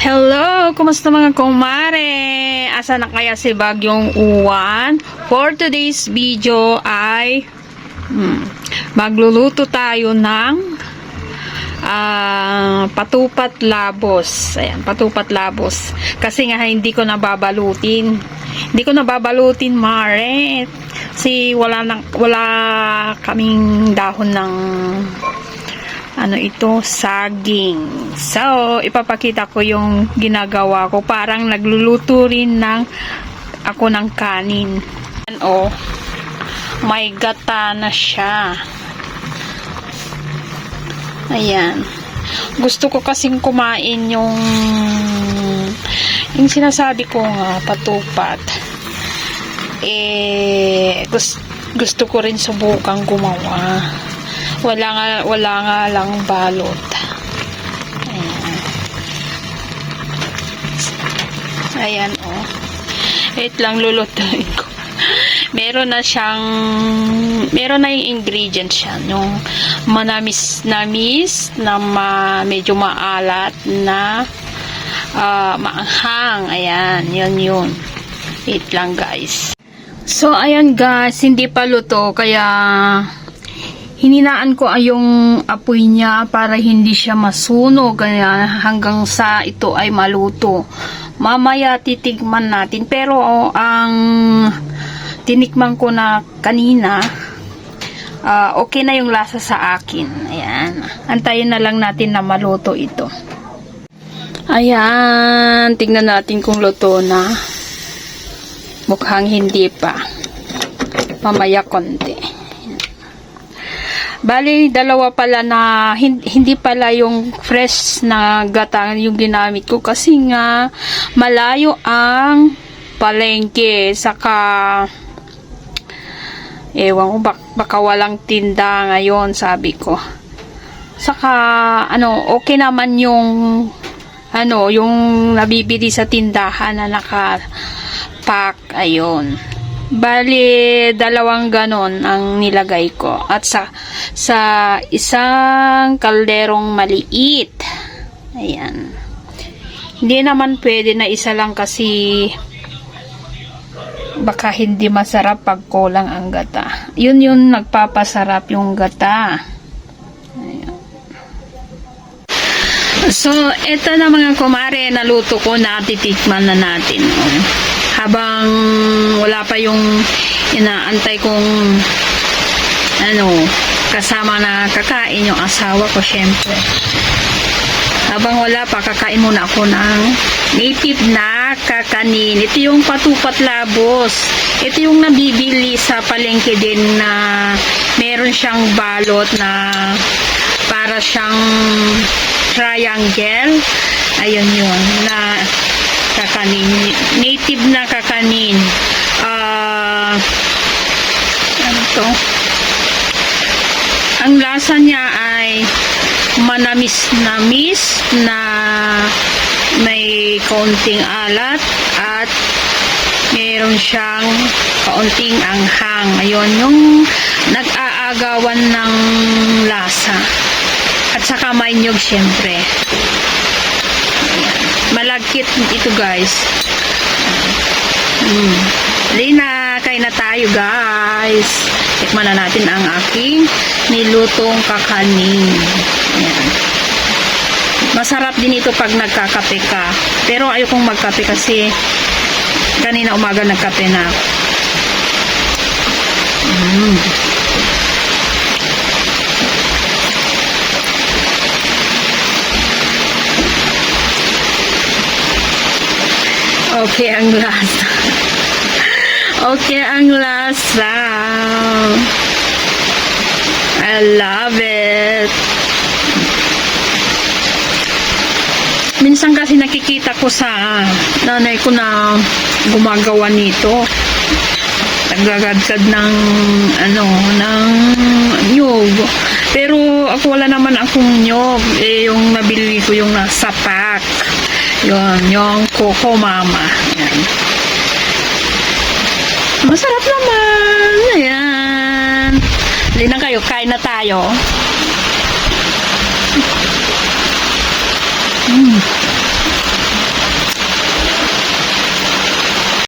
Hello! Kumusta mga kumare? Asa na kaya si Bagyong Uwan? For today's video ay hmm, magluluto tayo ng ah, patupat labos. Ayan, patupat labos. Kasi nga hindi ko nababalutin. Hindi ko nababalutin, Mare. Kasi wala, nang, wala kaming dahon ng ano ito, saging. So, ipapakita ko yung ginagawa ko. Parang nagluluto rin ng ako ng kanin. Yan, oh, may gata na siya. Ayan. Gusto ko kasing kumain yung yung sinasabi ko nga, patupat. Eh, gusto, gusto ko rin subukang gumawa. Wala nga, wala nga lang balot. Ayan. Ayan, oh. Wait lang, lulutuin ko. Meron na siyang, meron na yung ingredients siya. Yung manamis-namis na ma, medyo maalat na ah, maanghang. Ayan, yun yun. Wait lang, guys. So, ayan guys, hindi pa luto, kaya hininaan ko ay yung apoy niya para hindi siya masunog hanggang sa ito ay maluto. Mamaya titigman natin pero oh, ang tinikman ko na kanina ah, okay na yung lasa sa akin. Ayan. Antayin na lang natin na maluto ito. Ayan, tingnan natin kung luto na. Mukhang hindi pa. Mamaya konti. Bali, dalawa pala na hin- hindi pala yung fresh na gata yung ginamit ko kasi nga malayo ang palengke saka ewan ko bak- baka walang tinda ngayon sabi ko. Saka ano okay naman yung ano yung nabibili sa tindahan na naka pack ayun Bali, dalawang ganon ang nilagay ko. At sa, sa isang kalderong maliit. Ayan. Hindi naman pwede na isa lang kasi baka hindi masarap pag kulang ang gata. Yun yun nagpapasarap yung gata. Ayan. So, eto na mga kumare, naluto ko na titikman na natin. Oh habang wala pa yung inaantay kong ano, kasama na kakain yung asawa ko syempre. Habang wala pa, kakain muna ako ng native na kakanin. Ito yung patupat labos. Ito yung nabibili sa palengke din na meron siyang balot na para siyang triangle. Ayun yun. Na kakanin. Native na kakanin. Ah, ano to? Ang lasa niya ay manamis-namis na may kaunting alat at meron siyang kaunting anghang. Ayun, yung nag-aagawan ng lasa. At saka may nyog syempre. Malagkit ito guys. Mm. Lina, kain na tayo guys. Tikman na natin ang aking nilutong kakanin. Ayan. Masarap din ito pag nagkakape ka. Pero ayokong magkape kasi kanina umaga nagkape na ako. Okay ang lasa. Okay ang lasa. I love it. Minsan kasi nakikita ko sa nanay ko na gumagawa nito. Nagagagad ng ano, ng nyog. Pero ako wala naman akong nyog. Eh, yung nabili ko yung nasa pack. Yun, yung Coco Mama. Yan. Masarap naman. Ayan. Hindi na kayo, kain na tayo. Mm.